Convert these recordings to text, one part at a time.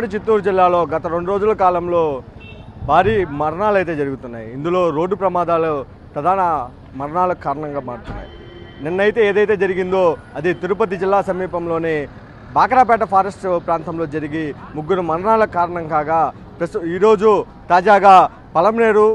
ఉమ్మడి చిత్తూరు జిల్లాలో గత రెండు రోజుల కాలంలో భారీ మరణాలు అయితే జరుగుతున్నాయి. ఇందులో రోడ్డు ప్రమాదాలు ప్రధాన మరణాలకు కారణంగా మారుతున్నాయి. నిన్నైతే ఏదైతే జరిగిందో అది తిరుపతి జిల్లా సమీపంలోని బాకరాపేట ఫారెస్ట్ ప్రాంతంలో జరిగి ముగ్గురు మరణాలకు కారణం కాగా ప్రస్తు ఈరోజు తాజాగా పలమనేరు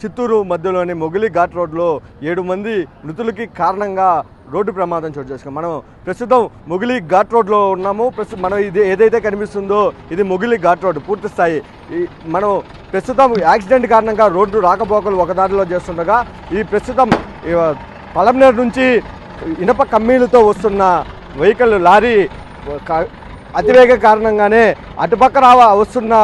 చిత్తూరు మధ్యలోని మొగిలి ఘాట్ రోడ్లో ఏడు మంది మృతులకి కారణంగా రోడ్డు ప్రమాదం చోటు చేసుకున్నాం. మనం ప్రస్తుతం మొగిలి ఘాట్ రోడ్లో ఉన్నాము. ప్రస్తుతం మనం ఇది ఏదైతే కనిపిస్తుందో ఇది మొగిలి ఘాట్ రోడ్ పూర్తి స్థాయి. మనం ప్రస్తుతం యాక్సిడెంట్ కారణంగా రోడ్డు రాకపోకలు ఒక దారిలో చేస్తుండగా ఈ ప్రస్తుతం ఈ నుంచి ఇనప కమ్మీలతో వస్తున్న వెహికల్ లారీ అతివేగ కారణంగానే అటుపక్క రావ వస్తున్న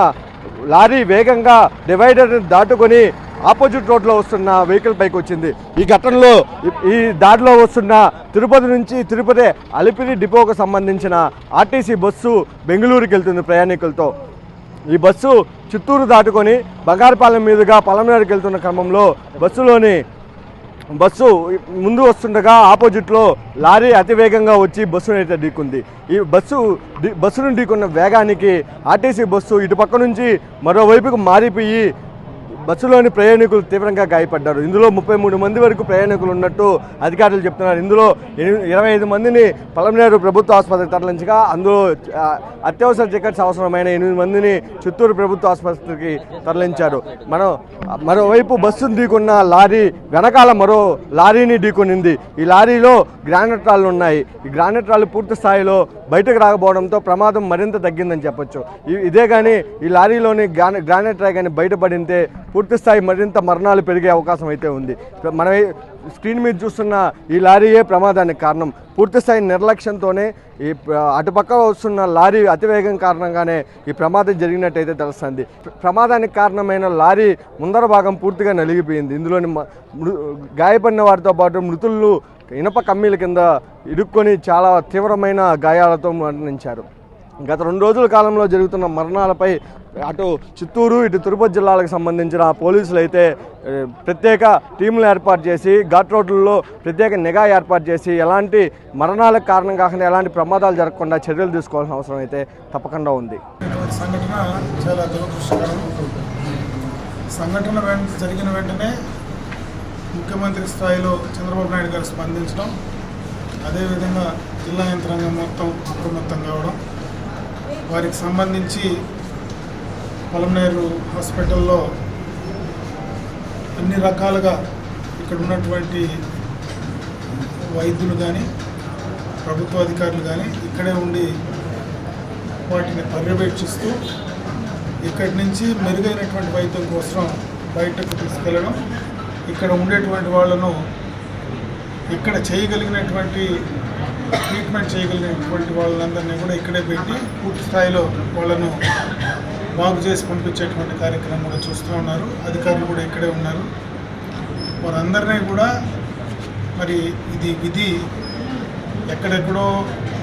లారీ వేగంగా డివైడర్ దాటుకొని ఆపోజిట్ రోడ్లో వస్తున్న వెహికల్ పైకి వచ్చింది. ఈ ఘటనలో ఈ- దాడిలో దారిలో వస్తున్న తిరుపతి నుంచి తిరుపతి అలిపిరి డిపోకు సంబంధించిన ఆర్టీసీ బస్సు బెంగళూరుకి వెళ్తుంది ప్రయాణికులతో. ఈ బస్సు చిత్తూరు దాటుకొని బంగారుపాలెం మీదుగా పలమనేరుకి వెళ్తున్న క్రమంలో బస్సులోని బస్సు ముందు వస్తుండగా ఆపోజిట్లో లారీ అతివేగంగా వచ్చి బస్సును అయితే ఢీకుంది. ఈ బస్సు బస్సును ఢీకున్న వేగానికి ఆర్టీసీ బస్సు ఇటు పక్క నుంచి మరోవైపుకు మారిపోయి బస్సులోని ప్రయాణికులు తీవ్రంగా గాయపడ్డారు. ఇందులో ముప్పై మూడు మంది వరకు ప్రయాణికులు ఉన్నట్టు అధికారులు చెప్తున్నారు. ఇందులో ఇరవై ఐదు మందిని పలమనేరు ప్రభుత్వ ఆసుపత్రికి తరలించగా అందులో అత్యవసర చికిత్స అవసరమైన ఎనిమిది మందిని చిత్తూరు ప్రభుత్వ ఆసుపత్రికి తరలించారు. మనం మరోవైపు బస్సును ఢీకొన్న లారీ వెనకాల మరో లారీని ఢీకొనింది. ఈ లారీలో గ్రానైట్ రాళ్ళు ఉన్నాయి. ఈ గ్రానైట్ రాళ్ళు పూర్తి స్థాయిలో బయటకు రాకపోవడంతో ప్రమాదం మరింత తగ్గిందని చెప్పొచ్చు. ఇదే కానీ ఈ లారీలోని గ్రాన గ్రానైట్ రాయ్ కానీ బయటపడింటే పూర్తి స్థాయి మరింత మరణాలు పెరిగే అవకాశం అయితే ఉంది. మనం స్క్రీన్ మీద చూస్తున్న ఈ లారీయే ప్రమాదానికి కారణం. పూర్తి స్థాయి నిర్లక్ష్యంతోనే ఈ అటుపక్క వస్తున్న లారీ అతివేగం కారణంగానే ఈ ప్రమాదం జరిగినట్టయితే తెలుస్తుంది. ప్రమాదానికి కారణమైన లారీ ముందర భాగం పూర్తిగా నలిగిపోయింది. ఇందులోని మృ- గాయపడిన వారితో పాటు మృతులు ఇనప కమ్మీల కింద ఇరుక్కొని చాలా తీవ్రమైన గాయాలతో మరణించారు. గత రెండు రోజుల కాలంలో జరుగుతున్న మరణాలపై అటు చిత్తూరు ఇటు తిరుపతి జిల్లాలకు సంబంధించిన పోలీసులు అయితే ప్రత్యేక టీంలు ఏర్పాటు చేసి ఘాట్ రోడ్లలో ప్రత్యేక నిఘా ఏర్పాటు చేసి ఎలాంటి మరణాలకు కారణం కాకుండా ఎలాంటి ప్రమాదాలు జరగకుండా చర్యలు తీసుకోవాల్సిన అవసరం అయితే తప్పకుండా ఉంది. సంఘటన చాలా సంఘటన జరిగిన వెంటనే ముఖ్యమంత్రి స్థాయిలో చంద్రబాబు నాయుడు గారు స్పందించడం అదేవిధంగా జిల్లా యంత్రాంగం మొత్తం అప్రమత్తం కావడం వారికి సంబంధించి పొలంనేరు హాస్పిటల్లో అన్ని రకాలుగా ఇక్కడ ఉన్నటువంటి వైద్యులు కానీ ప్రభుత్వ అధికారులు కానీ ఇక్కడే ఉండి వాటిని పర్యవేక్షిస్తూ ఇక్కడి నుంచి మెరుగైనటువంటి వైద్యం కోసం బయటకు తీసుకెళ్ళడం ఇక్కడ ఉండేటువంటి వాళ్ళను ఇక్కడ చేయగలిగినటువంటి ట్రీట్మెంట్ చేయగలిగినటువంటి వాళ్ళందరినీ కూడా ఇక్కడే పెట్టి పూర్తి స్థాయిలో వాళ్ళను బాగు చేసి పంపించేటువంటి కార్యక్రమం కూడా చూస్తూ ఉన్నారు. అధికారులు కూడా ఇక్కడే ఉన్నారు. వారందరినీ కూడా మరి ఇది విధి ఎక్కడెక్కడో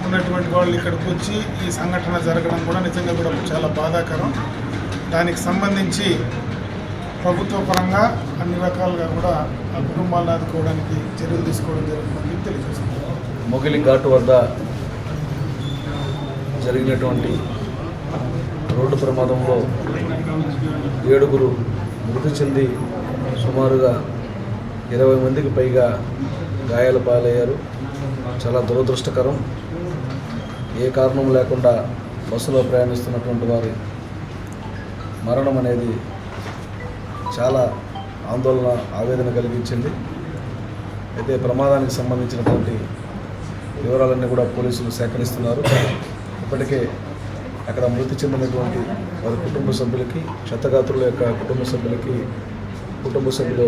ఉన్నటువంటి వాళ్ళు ఇక్కడికి వచ్చి ఈ సంఘటన జరగడం కూడా నిజంగా కూడా చాలా బాధాకరం. దానికి సంబంధించి ప్రభుత్వ పరంగా అన్ని రకాలుగా కూడా ఆ కుటుంబాలను ఆదుకోవడానికి చర్యలు తీసుకోవడం జరుగుతుందని తెలియజేస్తున్నారు మొగిలి ఘాటు వద్ద జరిగినటువంటి రోడ్డు ప్రమాదంలో ఏడుగురు మృతి చెంది సుమారుగా ఇరవై మందికి పైగా గాయాల పాలయ్యారు. చాలా దురదృష్టకరం. ఏ కారణం లేకుండా బస్సులో ప్రయాణిస్తున్నటువంటి వారి మరణం అనేది చాలా ఆందోళన ఆవేదన కలిగించింది. అయితే ప్రమాదానికి సంబంధించినటువంటి వివరాలన్నీ కూడా పోలీసులు సేకరిస్తున్నారు. ఇప్పటికే అక్కడ మృతి చెందినటువంటి వారి కుటుంబ సభ్యులకి క్షతగాత్రుల యొక్క కుటుంబ సభ్యులకి కుటుంబ సభ్యులు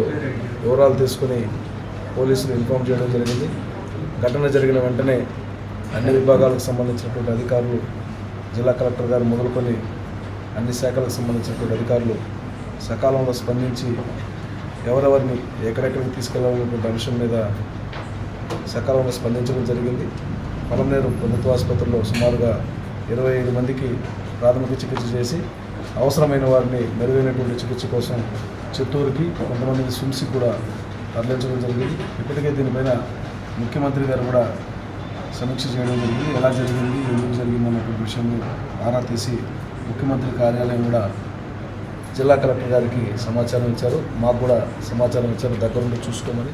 వివరాలు తీసుకుని పోలీసులు ఇన్ఫామ్ చేయడం జరిగింది. ఘటన జరిగిన వెంటనే అన్ని విభాగాలకు సంబంధించినటువంటి అధికారులు జిల్లా కలెక్టర్ గారు మొదలుకొని అన్ని శాఖలకు సంబంధించినటువంటి అధికారులు సకాలంలో స్పందించి ఎవరెవరిని ఎక్కడెక్కడికి తీసుకెళ్ళాలనేటువంటి అంశం మీద సకాలంలో స్పందించడం జరిగింది. పలమనేరు ప్రభుత్వ ఆసుపత్రిలో సుమారుగా ఇరవై ఐదు మందికి ప్రాథమిక చికిత్స చేసి అవసరమైన వారిని మెరుగైనటువంటి చికిత్స కోసం చిత్తూరుకి కొంతమందిని స్విమ్స్కి కూడా తరలించడం జరిగింది. ఇప్పటికే దీనిపైన ముఖ్యమంత్రి గారు కూడా సమీక్ష చేయడం జరిగింది. ఎలా జరిగింది ఎందుకు జరిగింది అన్నటువంటి విషయాన్ని ఆరా తీసి ముఖ్యమంత్రి కార్యాలయం కూడా జిల్లా కలెక్టర్ గారికి సమాచారం ఇచ్చారు. మాకు కూడా సమాచారం ఇచ్చారు. దగ్గరుండి చూసుకోమని.